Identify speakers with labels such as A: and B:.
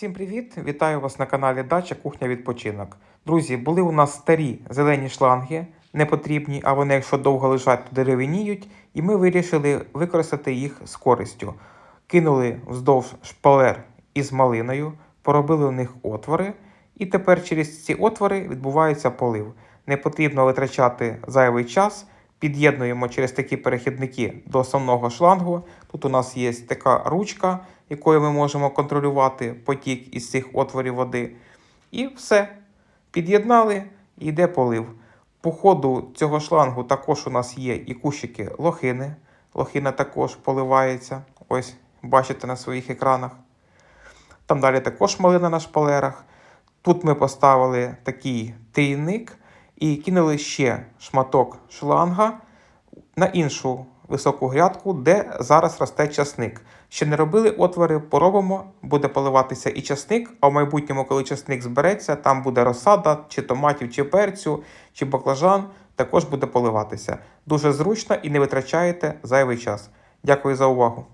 A: Всім привіт! Вітаю вас на каналі Дача Кухня Відпочинок. Друзі, були у нас старі зелені шланги, непотрібні, а вони, якщо довго лежать, то деревеніють, і ми вирішили використати їх з користю. Кинули вздовж шпалер із малиною, поробили у них отвори, і тепер через ці отвори відбувається полив. Не потрібно витрачати зайвий час. Під'єднуємо через такі перехідники до основного шлангу. Тут у нас є така ручка, якою ми можемо контролювати потік із цих отворів води. І все. Під'єднали і йде полив. По ходу цього шлангу також у нас є і кущики лохини. Лохина також поливається. Ось бачите на своїх екранах. Там далі також малина на шпалерах. Тут ми поставили такий трійник і кинули ще шматок шланга на іншу високу грядку, де зараз росте часник. Ще не робили отвори, поробимо, буде поливатися і часник, а в майбутньому, коли часник збереться, там буде розсада, чи томатів, чи перцю, чи баклажан, також буде поливатися. Дуже зручно і не витрачаєте зайвий час. Дякую за увагу.